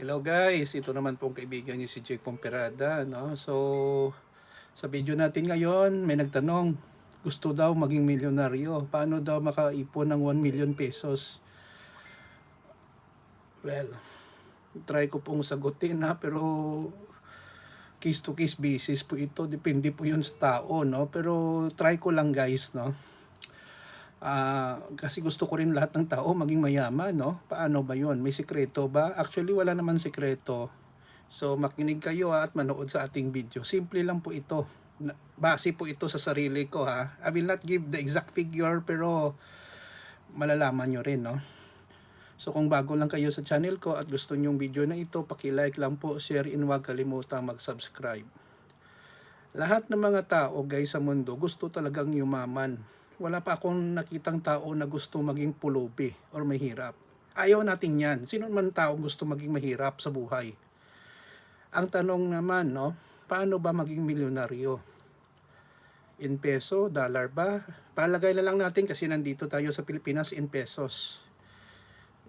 Hello guys, ito naman pong kaibigan niyo si Jake Pomperada, no? So, sa video natin ngayon, may nagtanong, gusto daw maging milyonaryo. Paano daw makaipon ng 1 million pesos? Well, try ko pong sagutin ha, pero case to case basis po ito. Depende po yun sa tao, no? Pero try ko lang guys, no? Ah, kasi gusto ko rin lahat ng tao maging mayaman, no? Paano ba 'yon? May sikreto ba? Actually, wala naman sikreto. So, makinig kayo ha, at manood sa ating video. Simple lang po ito. Base po ito sa sarili ko ha. I will not give the exact figure pero malalaman nyo rin, no? So, kung bago lang kayo sa channel ko at gusto nyo yung video na ito, paki-like lang po, share, and huwag kalimutang mag-subscribe. Lahat ng mga tao guys sa mundo gusto talagang yumaman. Wala pa akong nakitang tao na gusto maging pulubi or mahirap. Ayaw natin yan. Sino man tao gusto maging mahirap sa buhay? Ang tanong naman, no, paano ba maging milyonaryo? In peso, dollar ba? Palagay na lang natin kasi nandito tayo sa Pilipinas in pesos.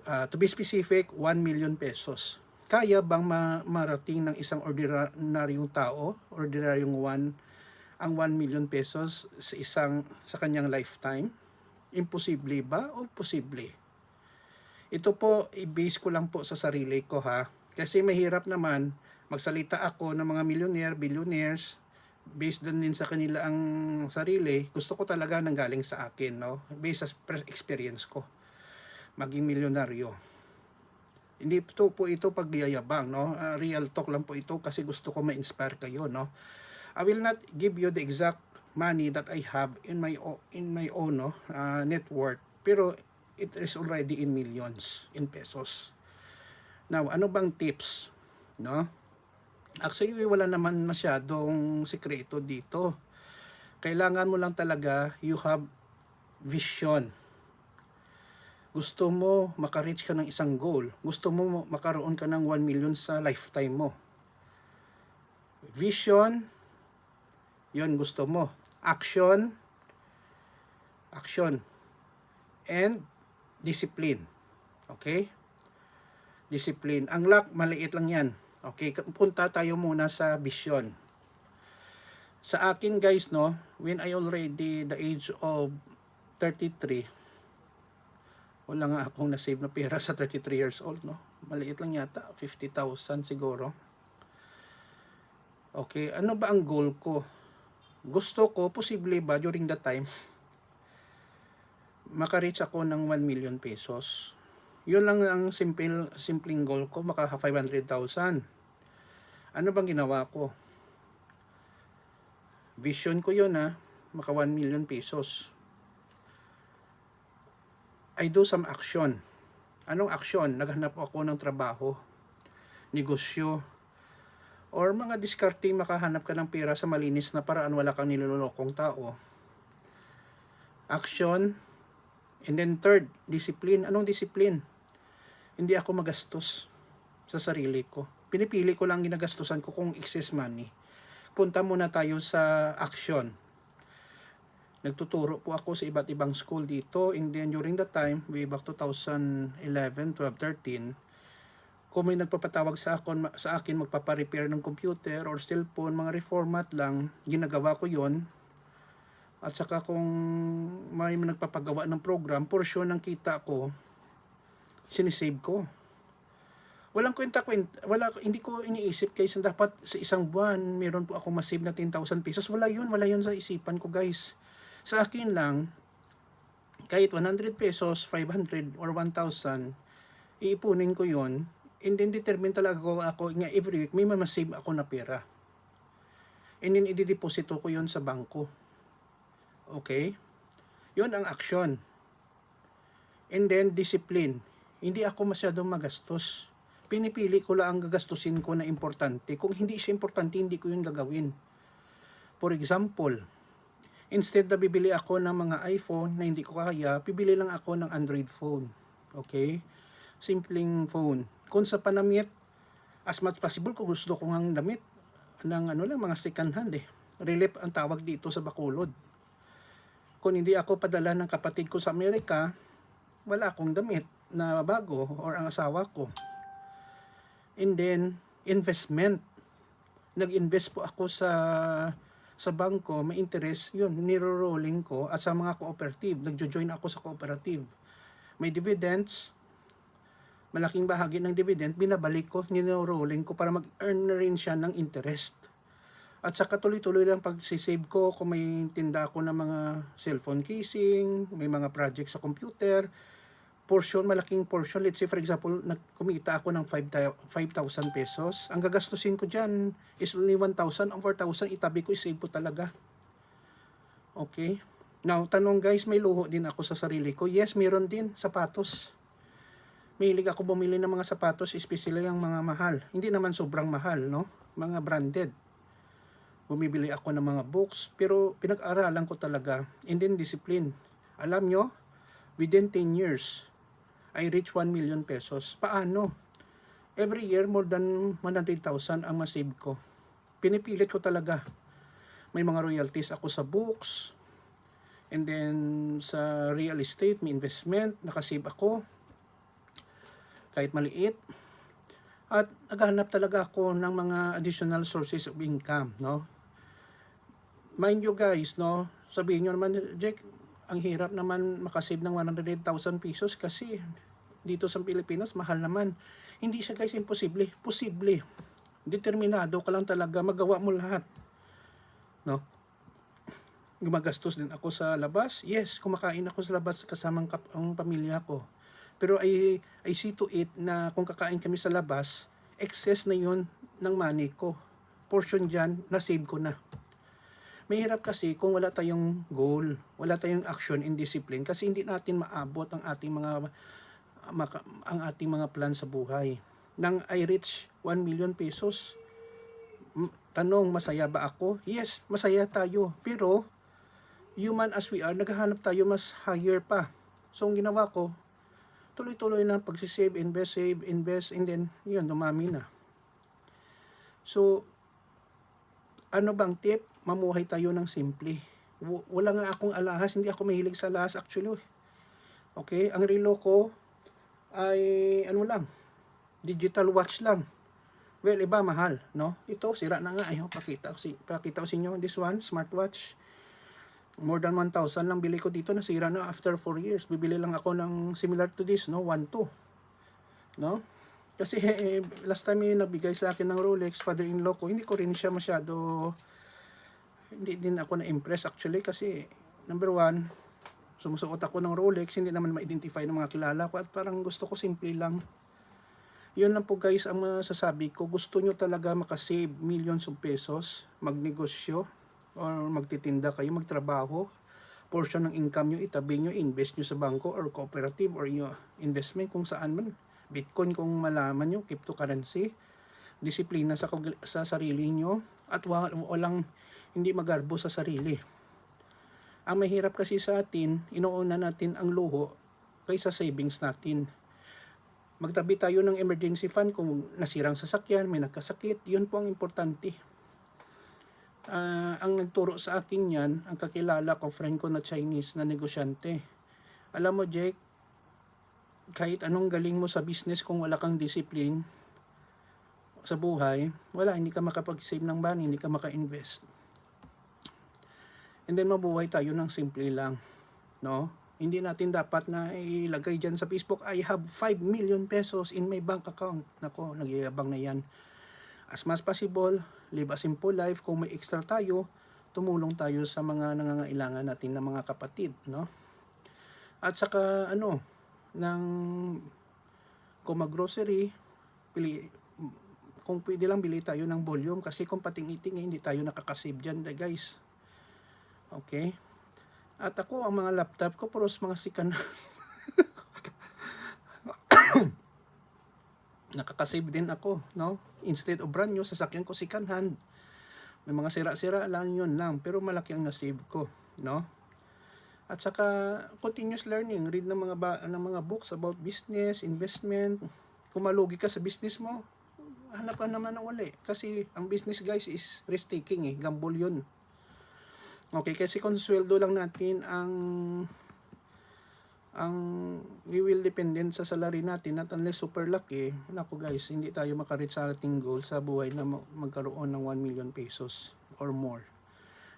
Ah, to be specific, 1 million pesos. Kaya bang ma- marating ng isang ordinaryong tao, ordinaryong one, ang 1 million pesos sa isang sa kanyang lifetime? Imposible ba o posible? Ito po, i-base ko lang po sa sarili ko ha. Kasi mahirap naman magsalita ako ng mga millionaire, billionaires, based din din sa kanila ang sarili. Gusto ko talaga nang galing sa akin, no? Based sa per- experience ko. Maging milyonaryo. Hindi to po ito pagyayabang, no? Ah, real talk lang po ito kasi gusto ko ma-inspire kayo, no? I will not give you the exact money that I have in my in my own no, uh, net worth, pero it is already in millions in pesos. Now, ano bang tips, no? Actually, wala naman masyadong sikreto dito. Kailangan mo lang talaga, you have vision. Gusto mo makareach ka ng isang goal. Gusto mo makaroon ka ng 1 million sa lifetime mo. Vision, yon gusto mo. Action, action. And discipline. Okay? Discipline. Ang luck, maliit lang yan. Okay, punta tayo muna sa vision. Sa akin guys, no, when I already the age of 33, wala nga akong nasave na pera sa 33 years old, no. Maliit lang yata, 50,000 siguro. Okay, ano ba ang goal ko? Gusto ko, posible ba during that time, makareach ako ng 1 million pesos. Yun lang ang simple, simpleng goal ko, maka 500,000. Ano bang ginawa ko? Vision ko yun ha, maka 1 million pesos. I do some action. Anong action? Naghanap ako ng trabaho, negosyo, or mga diskarte makahanap ka ng pera sa malinis na paraan wala kang nilolokong tao. Action, and then third, discipline. Anong discipline? Hindi ako magastos sa sarili ko. Pinipili ko lang ginagastusan ko kung excess money. Punta muna tayo sa action. Nagtuturo po ako sa iba't ibang school dito and then during that time, way back 2011, 12, 13, kung may nagpapatawag sa akin, sa akin magpapa-repair ng computer or cellphone, mga reformat lang, ginagawa ko yon At saka kung may nagpapagawa ng program, portion ng kita ko, sinisave ko. Walang kwenta kwenta, wala hindi ko iniisip guys dapat sa isang buwan meron po ako masave na 10,000 pesos. Wala 'yun, wala 'yun sa isipan ko guys. Sa akin lang kahit 100 pesos, 500 or 1,000, iipunin ko 'yon and then determine talaga ako, ako nga every week may masave ako na pera. And then i-deposito ko 'yon sa bangko. Okay? 'Yon ang action. And then discipline. Hindi ako masyadong magastos. Pinipili ko lang ang gagastusin ko na importante. Kung hindi siya importante, hindi ko yun gagawin. For example, instead na bibili ako ng mga iPhone na hindi ko kaya, bibili lang ako ng Android phone. Okay? Simpleng phone. Kung sa panamit, as much possible, kung gusto ko ng damit, ng ano lang, mga second hand eh. Relief ang tawag dito sa Bacolod. Kung hindi ako padala ng kapatid ko sa Amerika, wala akong damit na bago or ang asawa ko. And then, investment. Nag-invest po ako sa sa bangko, may interest, yun, niro-rolling ko at sa mga cooperative. Nagjo-join ako sa cooperative. May dividends, malaking bahagi ng dividend, binabalik ko, niro-rolling ko para mag-earn na rin siya ng interest. At saka tuloy-tuloy lang pag-save ko kung may tinda ako ng mga cellphone casing, may mga project sa computer, portion, malaking portion. Let's say for example, nagkumita ako ng 5,000 pesos. Ang gagastusin ko dyan is only 1,000. Ang 4,000 itabi ko, isave ko talaga. Okay? Now, tanong guys, may luho din ako sa sarili ko. Yes, meron din. Sapatos. Mahilig ako bumili ng mga sapatos, especially ang mga mahal. Hindi naman sobrang mahal, no? Mga branded. Bumibili ako ng mga books, pero pinag-aralan ko talaga. And then discipline. Alam nyo, within 10 years, I reach 1 million pesos. Paano? Every year, more than 100,000 ang masave ko. Pinipilit ko talaga. May mga royalties ako sa books. And then, sa real estate, may investment. Nakasave ako. Kahit maliit. At naghahanap talaga ako ng mga additional sources of income, no? Mind you guys, no? Sabihin nyo naman, Jack, ang hirap naman makasave ng 100,000 pesos kasi dito sa Pilipinas mahal naman. Hindi siya guys imposible. Posible. Determinado ka lang talaga magawa mo lahat. No? Gumagastos din ako sa labas. Yes, kumakain ako sa labas kasama ang, kap- ang pamilya ko. Pero I, I see to it na kung kakain kami sa labas, excess na yun ng money ko. Portion dyan, na-save ko na. Mahirap kasi kung wala tayong goal, wala tayong action and discipline kasi hindi natin maabot ang ating mga ang ating mga plan sa buhay. Nang I reach 1 million pesos, tanong, masaya ba ako? Yes, masaya tayo. Pero, human as we are, naghahanap tayo mas higher pa. So, ang ginawa ko, tuloy-tuloy na pagsisave, invest, save, invest, and then, yun, dumami na. So, ano bang tip? Mamuhay tayo ng simple. W- Wala nga akong alahas, hindi ako mahilig sa alahas actually. Okay, ang relo ko ay ano lang, digital watch lang. Well, iba mahal, no? Ito, sira na nga. Ayaw, pakita ko, si, pakita ko sa inyo. This one, smartwatch. More than 1,000 lang bili ko dito. Nasira na after 4 years. Bibili lang ako ng similar to this, no? 1,2. No? Kasi eh, last time yung nabigay sa akin ng Rolex, father-in-law ko, hindi ko rin siya masyado, hindi din ako na-impress actually kasi number one, sumusuot ako ng Rolex, hindi naman ma-identify ng mga kilala ko at parang gusto ko simple lang. Yun lang po guys ang masasabi ko. Gusto nyo talaga makasave millions of pesos, magnegosyo, or magtitinda kayo, magtrabaho, portion ng income nyo, itabi nyo, invest nyo sa bangko or cooperative or yung investment kung saan man. Bitcoin kung malaman nyo, cryptocurrency, disiplina sa, sa sarili nyo, at wa- walang hindi magarbo sa sarili. Ang mahirap kasi sa atin, inuuna natin ang luho kaysa savings natin. Magtabi tayo ng emergency fund kung nasirang sasakyan, may nagkasakit, yun po ang importante. Ah, ang nagturo sa akin yan, ang kakilala ko, friend ko na Chinese na negosyante. Alam mo, Jake, kahit anong galing mo sa business kung wala kang discipline sa buhay, wala, hindi ka makapag-save ng money, hindi ka maka-invest. And then mabuhay tayo ng simple lang, no? Hindi natin dapat na ilagay dyan sa Facebook, I have 5 million pesos in my bank account. Nako, nagyayabang na yan. As much possible, live a simple life. Kung may extra tayo, tumulong tayo sa mga nangangailangan natin ng mga kapatid, no? At saka, ano, ng kung mag-grocery, pili, kung pwede lang bili tayo ng volume kasi kung pating-iting eh, hindi tayo nakakasave dyan eh, guys. Okay? At ako, ang mga laptop ko, puros mga sikan Nakakasave din ako, no? Instead of brand new, sasakyan ko second hand. May mga sira-sira lang yun lang, pero malaki ang nasave ko, no? At saka continuous learning, read ng mga ba, ng mga books about business, investment. Kung ka sa business mo, hanap ka naman ng uli. Kasi ang business guys is risk taking eh, gamble yun. Okay, kasi kung lang natin ang ang we will dependent sa salary natin at unless super lucky, naku guys, hindi tayo makareach sa ating goal sa buhay na ma- magkaroon ng 1 million pesos or more.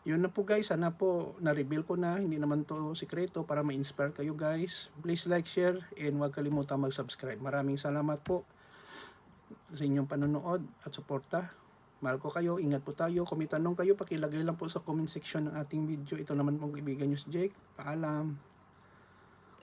Yun na po guys, sana po na-reveal ko na, hindi naman to sikreto para ma-inspire kayo guys. Please like, share, and huwag kalimutan mag-subscribe. Maraming salamat po sa inyong panonood at suporta. Mahal ko kayo, ingat po tayo. Kung may tanong kayo, pakilagay lang po sa comment section ng ating video. Ito naman pong kaibigan nyo si Jake. Paalam.